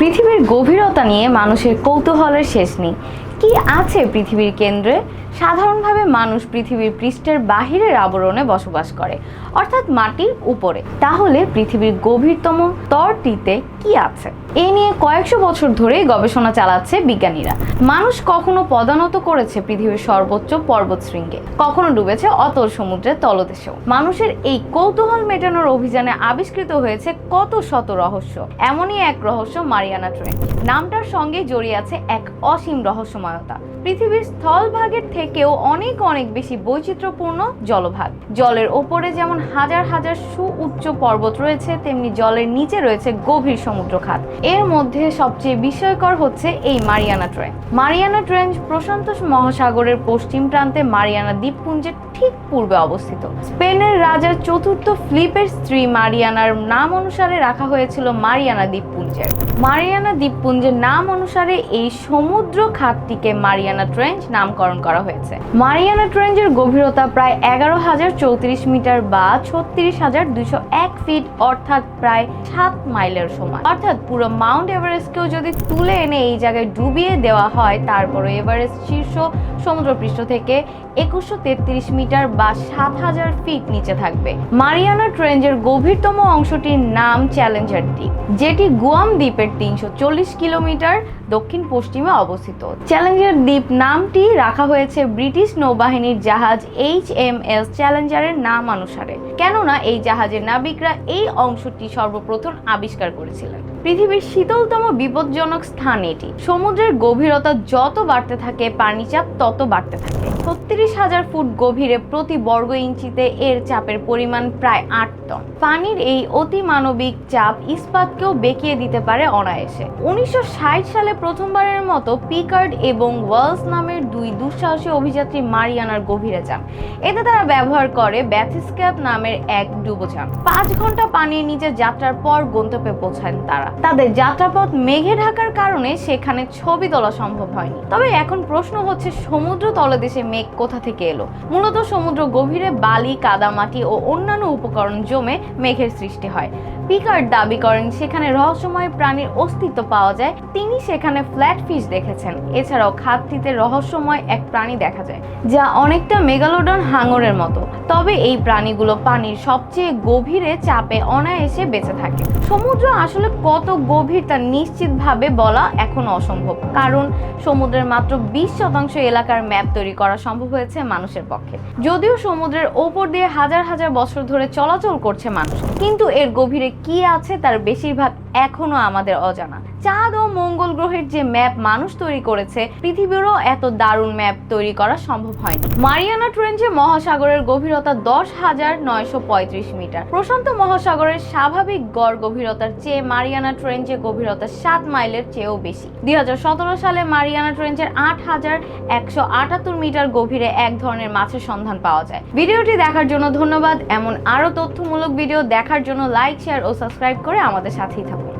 পৃথিবীর গভীরতা নিয়ে মানুষের কৌতূহলের শেষ নেই। কি আছে পৃথিবীর কেন্দ্রে? সাধারণভাবে মানুষ পৃথিবীর পৃষ্ঠের বাহিরের আবরণে বসবাস করে, অর্থাৎ মাটির উপরে। তাহলে পৃথিবীর গভীরতম তরটিতে কি আছে? এ নিয়ে কয়েকশো বছর ধরেই গবেষণা চালাচ্ছে বিজ্ঞানীরা। মানুষ কখনো পদানত করেছে পৃথিবীর সর্বোচ্চ পর্বত শৃঙ্গে, কখনো ডুবেছে অতল সমুদ্রের তলদেশেও। মানুষের এই কৌতূহল মেটানোর অভিযানে আবিষ্কৃত হয়েছে কত শত রহস্য। এমনই এক রহস্য মারিয়ানা ট্রেন। নামটার সঙ্গে জড়িয়ে আছে এক অসীম রহস্যময়তা। পৃথিবীর স্থলভাগের থেকেও অনেক অনেক বেশি বৈচিত্র্যপূর্ণ জলভাগ। জলের ওপরে যেমন হাজার হাজার সুউচ্চ পর্বত রয়েছে, তেমনি জলের নিচে রয়েছে গভীর সমুদ্র খাত এর মধ্যে সবচেয়ে বিস্ময়কর হচ্ছে এই মারিয়ানা ট্রেন। মারিয়ানা ট্রেঞ্চ প্রশান্ত মহাসাগরের পশ্চিম প্রান্তে মারিয়ানা দ্বীপপুঞ্জের ঠিক পূর্বে অবস্থিত। স্পেনের রাজার চতুর্থ ফ্লিপের স্ত্রী মারিয়ানার নাম অনুসারে রাখা হয়েছিল মারিয়ানা দ্বীপপুঞ্জের। মারিয়ানা দ্বীপপুঞ্জের নাম অনুসারে এই সমুদ্র খাতটিকে মারিয়ানা ট্রেঞ্চ নামকরণ করা হয়েছে। মারিয়ানা ট্রেঞ্চের গভীরতা প্রায় এগারো হাজার চৌত্রিশ মিটার বা ছত্রিশ হাজার দুশো এক ফিট, অর্থাৎ প্রায় সাত মাইলের সমান। অর্থাৎ পুরো মাউন্ট এভারেস্টকেও যদি তুলে এনে এই জায়গায় ডুবিয়ে দেওয়া হয় তারপরে এভারেস্ট শীর্ষ সমুদ্রপৃষ্ঠ থেকে একুশশো তেত্রিশ মিটার বা সাত হাজার ফিট নিচে থাকবে। মারিয়ানা ট্রেঞ্জের গভীরতম অংশটির নাম চ্যালেঞ্জার দ্বীপ, যেটি গুয়াম দ্বীপের তিনশো চল্লিশ কিলোমিটার দক্ষিণ পশ্চিমে অবস্থিত। চ্যালেঞ্জার দ্বীপ নামটি রাখা হয়েছে ব্রিটিশ নৌবাহিনীর জাহাজ এইচ এম এস চ্যালেঞ্জারের নাম অনুসারে। কেননা, এই জাহাজের নাবিকরা এই অংশটি সর্বপ্রথম আবিষ্কার করেছিলেন। পৃথিবীর শীতলতম বিপজ্জনক স্থান এটি। সমুদ্রের গভীরতা যত বাড়তে থাকে পানিচাপ তত বাড়তে থাকে। ছত্রিশ হাজার ফুট গভীরে প্রতি বর্গ ইঞ্চিতে এর চাপের পরিমাণ প্রায় আট টন। পানির এই অতি মানবিক চাপ ইস্পাতকেও বেঁকিয়ে দিতে পারে অনায়াসে। উনিশশো ষাট সালে প্রথমবারের মতো পিকার্ড এবং ওয়ালস নামের দুই দুঃসাহসী অভিযাত্রী মারিয়ানার গভীরে যান। এতে তারা ব্যবহার করে ব্যাথিস্ক্যাপ নামের এক ডুবোযান পাঁচ ঘণ্টা পানির নিচে যাত্রার পর গন্তব্যে পৌঁছান তারা। তাদের যাত্রাপথ মেঘে ঢাকার কারণে সেখানে ছবি তোলা সম্ভব হয়নি। তবে এখন প্রশ্ন হচ্ছে, সমুদ্র তলদেশে মেঘ কোথা থেকে এলো? মূলত সমুদ্র গভীরে বালি, কাদামাটি ও অন্যান্য উপকরণ জমে মেঘের সৃষ্টি হয়। পিকার্ড দাবি করেন সেখানে রহস্যময় প্রাণীর অস্তিত্ব পাওয়া যায়। তিনি সেখানে ফ্ল্যাট ফিশ দেখেছেন। এছাড়াও খাতটিতে রহস্যময় এক প্রাণী দেখা যায়, যা অনেকটা মেগালোডন হাঙরের মতো। তবে এই প্রাণীগুলো পানির সবচেয়ে গভীরে চাপে অনায়াসে বেঁচে থাকে। সমুদ্র আসলে কত গভীর তা নিশ্চিতভাবে বলা এখন অসম্ভব। কারণ সমুদ্রের মাত্র বিশ শতাংশ এলাকার ম্যাপ তৈরি করা সম্ভব হয়েছে মানুষের পক্ষে। যদিও সমুদ্রের ওপর দিয়ে হাজার হাজার বছর ধরে চলাচল করছে মানুষ, কিন্তু এর গভীরে কি আছে তার বেশিরভাগ এখনও আমাদের অজানা। চাঁদ ও মঙ্গল গ্রহের যে ম্যাপ মানুষ তৈরি করেছে, পৃথিবীরও এত দারুণ ম্যাপ তৈরি করা সম্ভব হয়নি। মারিয়ানা ট্রেঞ্চে মহাসাগরের গভীরতা দশ হাজার নয়শো পঁয়ত্রিশ মিটার, প্রশান্ত মহাসাগরের স্বাভাবিক গড় গভীরতার চেয়ে মারিয়ানা ট্রেঞ্চের গভীরতা সাত মাইলের চেয়েও বেশি। দুই হাজার সতেরো সালে মারিয়ানা ট্রেঞ্চের আট হাজার একশো আটাত্তর মিটার গভীরে এক ধরনের মাছের সন্ধান পাওয়া যায়। ভিডিওটি দেখার জন্য ধন্যবাদ। এমন আরও তথ্যমূলক ভিডিও দেখার জন্য লাইক, শেয়ার ও সাবস্ক্রাইব করে আমাদের সাথেই থাকুন।